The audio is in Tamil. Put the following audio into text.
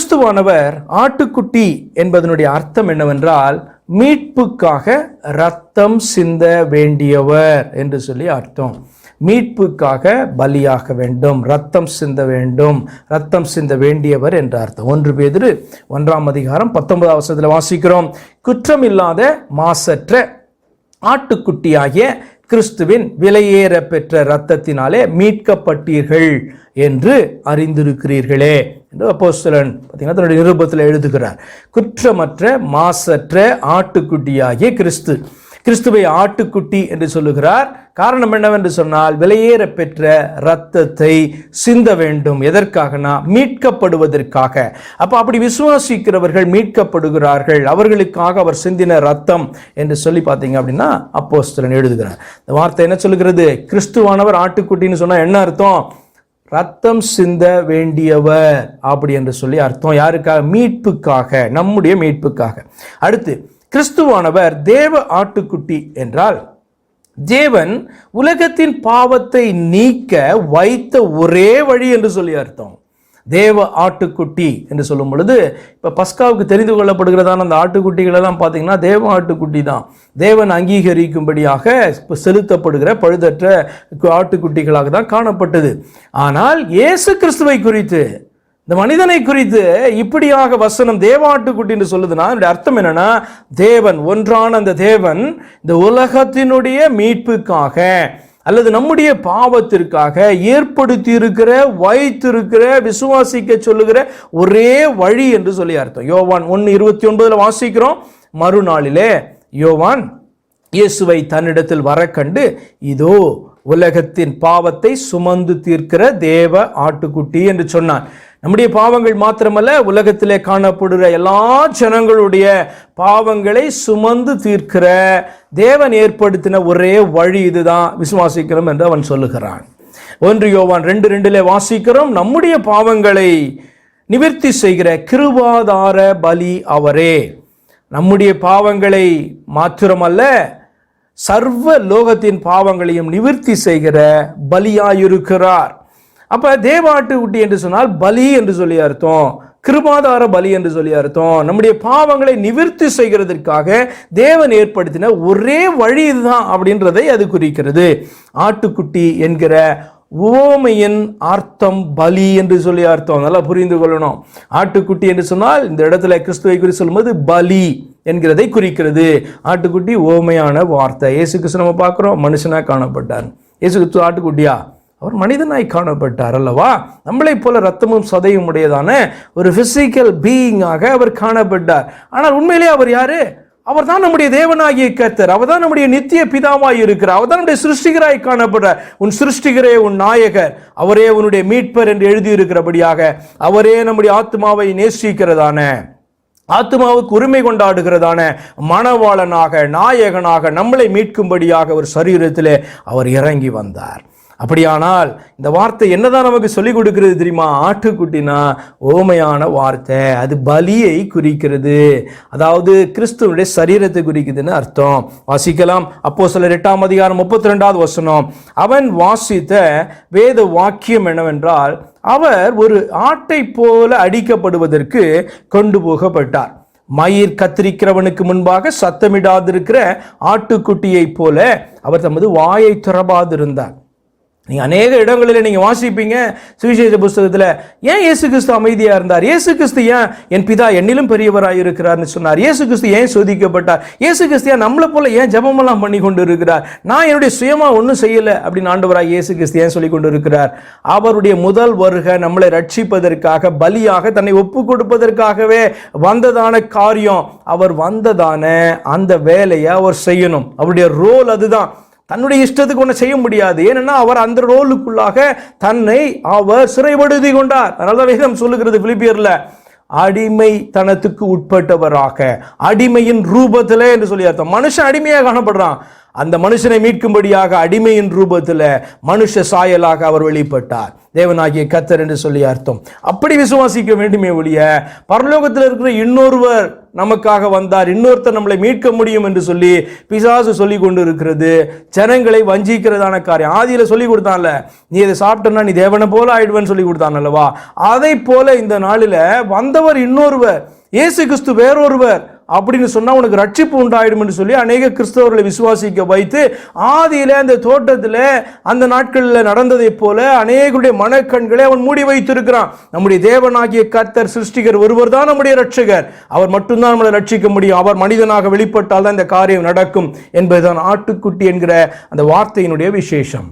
கிறிஸ்துவானவர் ஆட்டுக்குட்டி என்பதனுடைய அர்த்தம் என்னவென்றால் மீட்புக்காக ரத்தம் சிந்த வேண்டியவர் என்று சொல்லி அர்த்தம். மீட்புக்காக பலியாக வேண்டும் ரத்தம் சிந்த வேண்டும் ரத்தம் சிந்த வேண்டியவர் என்ற அர்த்தம். ஒன்று பேதிரு ஒன்றாம் அதிகாரம் பத்தொன்பதாம் வருஷத்தில் வாசிக்கிறோம். குற்றமில்லாத மாசற்ற ஆட்டுக்குட்டியாகிய கிறிஸ்துவின் விலையேற பெற்ற இரத்தத்தினாலே மீட்கப்பட்டீர்கள் என்று அறிந்திருக்கிறீர்களே. என்று அப்போஸ்தலன் பார்த்தீங்கன்னா தன்னுடைய நிருபத்தில் எழுதுகிறார் குற்றமற்ற மாசற்ற ஆட்டுக்குட்டியாகிய கிறிஸ்து கிறிஸ்துவை ஆட்டுக்குட்டி என்று சொல்லுகிறார். காரணம் என்னவென்று சொன்னால் விலையேற பெற்ற இரத்தத்தை சிந்த வேண்டும். எதற்காகனா மீட்கப்படுவதற்காக. அப்போ அப்படி விசுவாசிக்கிறவர்கள் மீட்கப்படுகிறார்கள். அவர்களுக்காக அவர் சிந்தின ரத்தம் என்று சொல்லி பார்த்தீங்க அப்படின்னா அப்போஸ்தலன் எழுதுகிறார். இந்த வார்த்தை என்ன சொல்லுகிறது? கிறிஸ்துவானவர் ஆட்டுக்குட்டின்னு சொன்னால் என்ன அர்த்தம்? ரத்தம் சிந்த வேண்டியவர் அப்படி என்று சொல்லி அர்த்தம் யாருக்காக? மீட்புக்காக நம்முடைய மீட்புக்காக. அடுத்து கிறிஸ்துவானவர் தேவ ஆட்டுக்குட்டி என்றால் தேவன் உலகத்தின் பாவத்தை நீக்க வைத்த ஒரே வழி என்று சொல்லி அர்த்தம். தேவ ஆட்டுக்குட்டி என்று சொல்லும் பொழுது இப்போ பஸ்காவுக்கு தெரிந்து கொள்ளப்படுகிறதான அந்த ஆட்டுக்குட்டிகளெல்லாம் பார்த்தீங்கன்னா தேவ ஆட்டுக்குட்டி தான். தேவன் அங்கீகரிக்கும்படியாக இப்போ செலுத்தப்படுகிற பழுதற்ற ஆட்டுக்குட்டிகளாக தான் காணப்பட்டது. ஆனால் இயேசு கிறிஸ்துவை குறித்து இந்த மனிதனை குறித்து இப்படியாக வசனம் தேவாட்டுக்குட்டி என்று சொல்லுதுன்னா அதனுடைய அர்த்தம் என்னன்னா தேவன் ஒன்றான அந்த தேவன் இந்த உலகத்தினுடைய மீட்புக்காக அல்லது நம்முடைய பாவத்திற்காக ஏற்படுத்தி இருக்கிற வைத்திருக்கிற விசுவாசிக்க சொல்லுகிற ஒரே வழி என்று சொல்லி அர்த்தம். யோவான் ஒன்று இருபத்தி ஒன்பதுல வாசிக்கிறோம். மறுநாளிலே யோவான் இயேசுவை தன்னிடத்தில் வர கண்டு இதோ உலகத்தின் பாவத்தை சுமந்து தீர்க்கிற தேவ ஆட்டுக்குட்டி என்று சொன்னான். நம்முடைய பாவங்கள் மாத்திரமல்ல உலகத்திலே காணப்படுகிற எல்லா ஜனங்களுடைய பாவங்களை சுமந்து தீர்க்கிற தேவன் ஏற்படுத்தின ஒரே வழி இதுதான். விசுவாசிக்கிறோம் என்று அவன் சொல்லுகிறான். ஒன்று யோவான் ரெண்டு ரெண்டிலே வாசிக்கிறோம் நம்முடைய பாவங்களை நிவர்த்தி செய்கிற கிருபாதார பலி அவரே. நம்முடைய பாவங்களை மாத்திரமல்ல சர்வ லோகத்தின் பாவங்களையும் நிவர்த்தி செய்கிற பலியாயிருக்கிறார். அப்போ தேவாட்டு குட்டி என்று சொன்னால் பலி என்று சொல்லி அர்த்தம். கிருபாதார பலி என்று சொல்லி அர்த்தம். நம்முடைய பாவங்களை நிவர்த்தி செய்கிறதற்காக தேவன் ஏற்படுத்தின ஒரே வழி இதுதான் அப்படின்றதை அது குறிக்கிறது. ஆட்டுக்குட்டி என்கிற உவமையின் அர்த்தம் பலி என்று சொல்லி அர்த்தம். நல்லா புரிந்து கொள்ளணும். ஆட்டுக்குட்டி என்று சொன்னால் இந்த இடத்துல கிறிஸ்துவை குறி சொல்லும்போது பலி என்கிறதை குறிக்கிறது. ஆட்டுக்குட்டி ஓமையான வார்த்தை. இயேசு கிறிஸ்து நம்ம பார்க்குறோம். மனுஷனாக காணப்பட்டார் இயேசு கிறிஸ்து ஆட்டுக்குட்டியா? அவர் மனிதனாய் காணப்பட்டார் அல்லவா? நம்மளைப் போல ரத்தமும் சதையும் உடையதான ஒரு பிசிக்கல் பீயிங்காக அவர் காணப்பட்டார். ஆனால் உண்மையிலே அவர் யாரு? அவர் தான் நம்முடைய தேவனாகிய கர்த்தர். அவர் தான் நம்முடைய நித்திய பிதாவாய் இருக்கிறார். அவர் தான் நம்முடைய சிருஷ்டிகராய் காணப்படுறார். உன் சிருஷ்டிகரே உன் நாயகர். அவரே உன்னுடைய மீட்பர் என்று எழுதியிருக்கிறபடியாக அவரே நம்முடைய ஆத்மாவை நேசிக்கிறதான ஆத்மாவுக்கு உரிமை கொண்டாடுகிறதான மணவாளனாக நாயகனாக நம்மளை மீட்கும்படியாக ஒரு சரீரத்திலே அவர் இறங்கி வந்தார். அப்படியானால் இந்த வார்த்தை என்னதான் நமக்கு சொல்லிக் கொடுக்கிறது தெரியுமா? ஆட்டுக்குட்டினா ஓமையான வார்த்தை. அது பலியை குறிக்கிறது. அதாவது கிறிஸ்துவனுடைய சரீரத்தை குறிக்குதுன்னு அர்த்தம். வாசிக்கலாம். அப்போ சில எட்டாம் அதிகாரம் முப்பத்தி ரெண்டாவது வசனம். அவன் வாசித்த வேத வாக்கியம் என்னவென்றால் அவர் ஒரு ஆட்டை போல அடிக்கப்படுவதற்கு கொண்டு போகப்பட்டார். மயிர் கத்திரிக்கிறவனுக்கு முன்பாக சத்தமிடாதிருக்கிற ஆட்டுக்குட்டியைப் போல அவர் தமது வாயை திறபாதிருந்தார். நீங்கள் அநேக இடங்களில் நீங்கள் வாசிப்பீங்க சுவிசேஷ புஸ்தகத்தில் ஏன் இயேசு கிறிஸ்து அமைதியாக இருந்தார்? இயேசு கிறிஸ்து ஏன் என் பிதா என்னிலும் பெரியவராக இருக்கிறார்னு சொன்னார்? இயேசு கிறிஸ்து ஏன் சோதிக்கப்பட்டார்? இயேசு கிறிஸ்தியா நம்மளை போல ஏன் ஜபமெல்லாம் பண்ணி கொண்டு இருக்கிறார் நான் என்னுடைய சுயமாக ஒன்றும் செய்யலை அப்படின்னு ஆண்டவராக இயேசு கிறிஸ்து ஏன் சொல்லி கொண்டு இருக்கிறார் அவருடைய முதல் வருகை நம்மளை ரட்சிப்பதற்காக பலியாக தன்னை ஒப்பு கொடுப்பதற்காகவே வந்ததான காரியம். அவர் வந்ததான அந்த வேலையை அவர் செய்யணும். அவருடைய ரோல் அதுதான். தன்னுடைய இஷ்டத்துக்கு ஒன்று செய்ய முடியாது. ஏனென்னா அவர் அந்த ரோலுக்குள்ளாக தன்னை அவர் சிறைப்படுத்தி கொண்டார். அதனால வேதம் சொல்லுகிறது பிலிப்பியரில் அடிமைத்தனத்துக்கு உட்பட்டவராக அடிமையின் ரூபத்தில் என்று சொல்லி அர்த்தம். மனுஷன் அடிமையாக காணப்படுறான். அந்த மனுஷனை மீட்கும்படியாக அடிமையின் ரூபத்தில் மனுஷ சாயலாக அவர் வெளிப்பட்டார். தேவனாகிய கத்தர் என்று சொல்லி அர்த்தம். அப்படி விசுவாசிக்க வேண்டுமே ஒழிய பரலோகத்தில் இருக்கிற இன்னொருவர் நமக்காக வந்தார். இன்னொருத்தர் நம்மளை மீட்க முடியும் என்று சொல்லி பிசாசு சொல்லி கொண்டு இருக்கிறது ஜனங்களை வஞ்சிக்கிறதான காரியம். ஆதியில் சொல்லி கொடுத்தான்ல நீ இதை சாப்பிட்டனா நீ தேவனை போல ஆயிடுவேன்னு சொல்லி கொடுத்தான் அல்லவா அதை போல இந்த நாளில் வந்தவர் இன்னொருவர் இயேசு கிறிஸ்து வேறொருவர். அப்படின்னு சொன்னால் உனக்கு ரட்சிப்பு உண்டாயிடும் என்று சொல்லி அநேக கிறிஸ்தவர்களை விசுவாசிக்க வைத்து ஆதியில் அந்த தோட்டத்தில் அந்த நாட்களில் நடந்ததைப் போல அநேகருடைய மனக்கண்களை அவன் மூடி வைத்திருக்கிறான். நம்முடைய தேவனாகிய கர்த்தர் சிருஷ்டிகர் ஒருவர் தான் நம்முடைய ரட்சகர் அவர் மட்டும்தான் நம்மளை ரட்சிக்க முடியும். அவர் மனிதனாக வெளிப்பட்டால் தான் இந்த காரியம் நடக்கும் என்பதுதான் ஆட்டுக்குட்டி என்கிற அந்த வார்த்தையினுடைய விசேஷம்.